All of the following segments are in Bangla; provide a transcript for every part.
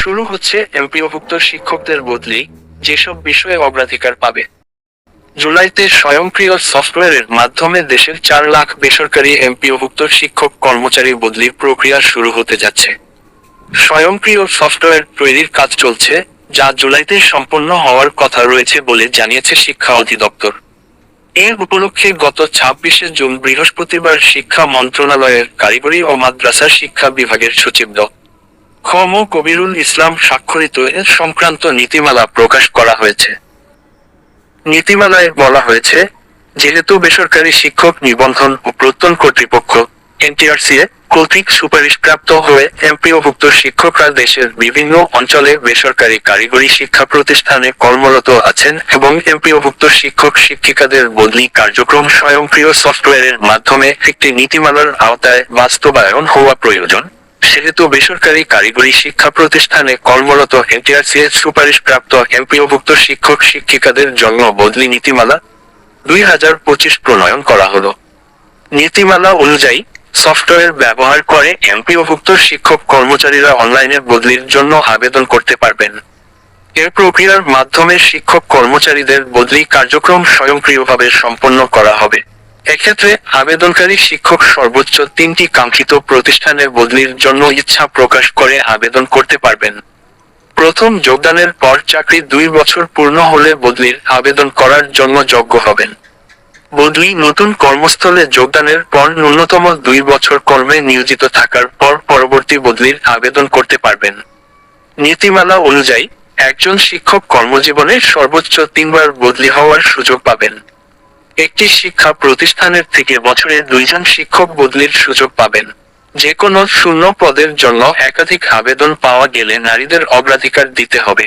শুরু হচ্ছে এমপিওভুক্ত শিক্ষকদের বদলি যেসব বিষয়ে অগ্রাধিকার পাবে। জুলাইতে স্বয়ংক্রিয় সফটওয়্যারের মাধ্যমে দেশের চার লাখ বেসরকারি এমপিওভুক্ত শিক্ষক কর্মচারী বদলির প্রক্রিয়া শুরু হতে যাচ্ছে। স্বয়ংক্রিয় সফটওয়্যার তৈরির কাজ চলছে, যা জুলাইতে সম্পন্ন হওয়ার কথা রয়েছে বলে জানিয়েছে শিক্ষা অধিদপ্তর। এর উপলক্ষে গত ছাব্বিশে জুন বৃহস্পতিবার শিক্ষা মন্ত্রণালয়ের কারিগরি ও মাদ্রাসা শিক্ষা বিভাগের সচিব ড। খম কবিরুল ইসলাম স্বাক্ষরিত এর সংক্রান্ত নীতিমালা প্রকাশ করা হয়েছে। নীতিমালায় বলা হয়েছে, যেহেতু বেসরকারি শিক্ষক নিবন্ধন ও প্রত্যন কর্তৃপক্ষ এনটিআরসিএ কর্তৃক সুপারিশপ্রাপ্ত হয়ে এমপিওভুক্ত শিক্ষকরা দেশের বিভিন্ন অঞ্চলে বেসরকারি কারিগরি শিক্ষা প্রতিষ্ঠানে কর্মরত আছেন এবং এমপিওভুক্ত শিক্ষক শিক্ষিকাদের বদলি কার্যক্রম স্বয়ংক্রিয় সফটওয়্যারের মাধ্যমে একটি নীতিমালার আওতায় বাস্তবায়ন হওয়া প্রয়োজন। সেহেতু বেসরকারি কারিগরি শিক্ষা প্রতিষ্ঠানে কর্মরত এনটিআরসিএ সুপারিশপ্রাপ্ত এমপিওভুক্ত শিক্ষক শিক্ষিকাদের জন্য বদলি নীতিমালা দুই হাজার পঁচিশ প্রণয়ন করা হলো। নীতিমালা অনুযায়ী সফটওয়্যার ব্যবহার করে এমপিওভুক্ত শিক্ষক কর্মচারীরা অনলাইনে বদলির জন্য আবেদন করতে পারবেন। এর প্রক্রিয়ার মাধ্যমে শিক্ষক কর্মচারীদের বদলি কার্যক্রম স্বয়ংক্রিয়ভাবে সম্পন্ন করা হবে। এক্ষেত্রে আবেদনকারী শিক্ষক সর্বোচ্চ তিনটি কাঙ্ক্ষিত প্রতিষ্ঠানে বদলির জন্য ইচ্ছা প্রকাশ করে আবেদন করতে পারবেন। প্রথম, যোগদানের পর চাকরি দুই বছর পূর্ণ হলে বদলির আবেদন করার জন্য যোগ্য হবেন। বদলি নতুন কর্মস্থলে যোগদানের পর ন্যূনতম দুই বছর কর্মে নিয়োজিত থাকার পর পরবর্তী বদলির আবেদন করতে পারবেন। নীতিমালা অনুযায়ী, একজন শিক্ষক কর্মজীবনে সর্বোচ্চ তিনবার বদলি হওয়ার সুযোগ পাবেন। একটি শিক্ষা প্রতিষ্ঠানের থেকে বছরে দুইজন শিক্ষক বদলির সুযোগ পাবেন। যে কোনো শূন্য পদের জন্য একাধিক আবেদন পাওয়া গেলে নারীদের অগ্রাধিকার দিতে হবে।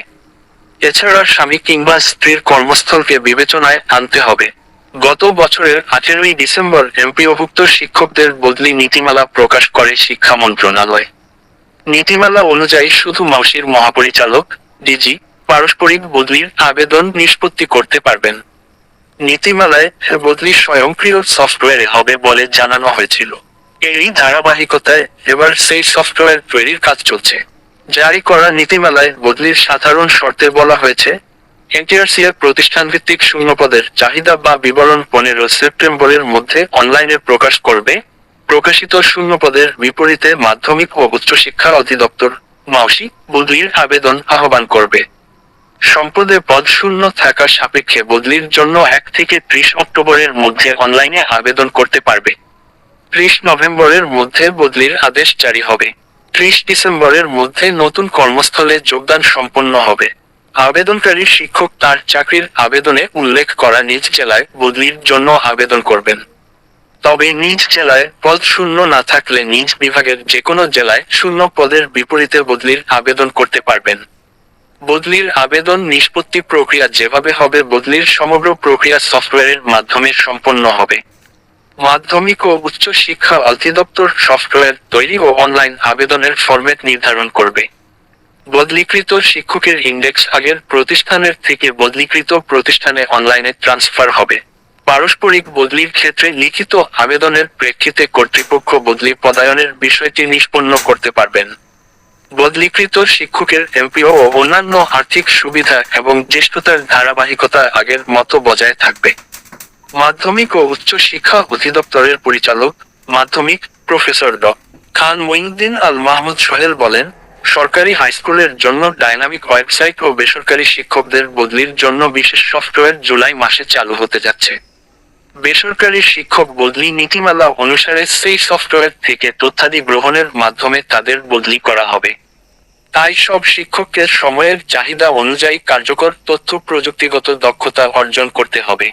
এছাড়া স্বামী কিংবা স্ত্রীর কর্মস্থলকে বিবেচনায় আনতে হবে। গত বছরের আঠেরোই ডিসেম্বর এমপিওভুক্ত শিক্ষকদের বদলি নীতিমালা প্রকাশ করে শিক্ষা মন্ত্রণালয়। নীতিমালা অনুযায়ী শুধু মাউসির মহাপরিচালক, ডিজি, পারস্পরিক বদলির আবেদন নিষ্পত্তি করতে পারবেন। নীতিমালায় বদলি স্বয়ংক্রিয় সফটওয়্যারে হবে বলে জানানো হয়েছিল। এরই ধারাবাহিকতায় এবার সেই সফটওয়্যার তৈরির কাজ চলছে। জারি করা নীতিমালায় বদলির সাধারণ শর্তে বলা হয়েছে এনটিআরসিএ প্রতিষ্ঠান ভিত্তিক শূন্যপদের চাহিদা বা বিবরণ পনেরো সেপ্টেম্বরের মধ্যে অনলাইনে প্রকাশ করবে। প্রকাশিত শূন্যপদের বিপরীতে মাধ্যমিক ও উচ্চশিক্ষা অধিদপ্তর মাউসি বদলির আবেদন আহ্বান করবে। সম্পদে পদ শূন্য থাকা সাপেক্ষে বদলির জন্য এক থেকে ত্রিশ অক্টোবরের মধ্যে অনলাইনে আবেদন করতে পারবে। ত্রিশ নভেম্বরের মধ্যে বদলির আদেশ জারি হবে। ত্রিশ ডিসেম্বরের মধ্যে নতুন কর্মস্থলে যোগদান সম্পন্ন হবে। আবেদনকারী শিক্ষক তার চাকরির আবেদনে উল্লেখ করা নিজ জেলায় বদলির জন্য আবেদন করবেন। তবে নিজ জেলায় পদ শূন্য না থাকলে নিজ বিভাগের যে কোনো জেলায় শূন্য পদের বিপরীতে বদলির আবেদন করতে পারবেন। বদলির আবেদন নিষ্পত্তি প্রক্রিয়া যেভাবে হবে, বদলির সমগ্র প্রক্রিয়া সফটওয়্যারের মাধ্যমে সম্পন্ন হবে। মাধ্যমিক ও উচ্চ শিক্ষা অধিদপ্তর সফটওয়্যার তৈরি ও অনলাইন আবেদনের ফরম্যাট নির্ধারণ করবে। বদলিকৃত শিক্ষকের ইন্ডেক্স আগের প্রতিষ্ঠানের থেকে বদলিকৃত প্রতিষ্ঠানে অনলাইনে ট্রান্সফার হবে। পারস্পরিক বদলির ক্ষেত্রে লিখিত আবেদনের প্রেক্ষিতে কর্তৃপক্ষ বদলি পদায়নের বিষয়টি নিষ্পন্ন করতে পারবেন। বদলিকৃত শিক্ষকের এমপিও ও অন্যান্য আর্থিক সুবিধা এবং জ্যেষ্ঠতার ধারাবাহিকতা আগের মতো বজায় থাকবে। মাধ্যমিক ও উচ্চ শিক্ষা অধিদপ্তরের পরিচালক মাধ্যমিক প্রফেসর ড। খান মঈনুদ্দিন আল মাহমুদ সোহেল বলেন, সরকারি হাইস্কুলের জন্য ডাইনামিক ওয়েবসাইট ও বেসরকারি শিক্ষকদের বদলির জন্য বিশেষ সফটওয়্যার জুলাই মাসে চালু হতে যাচ্ছে। বেসরকারি শিক্ষক বদলি নীতিমালা অনুসারে সেই সফটওয়্যার থেকে তথ্যাদি গ্রহণের মাধ্যমে তাদের বদলি করা হবে। তাই সব শিক্ষককে সময়ের চাহিদা অনুযায়ী কার্যকর তথ্য প্রযুক্তিগত দক্ষতা অর্জন করতে হবে।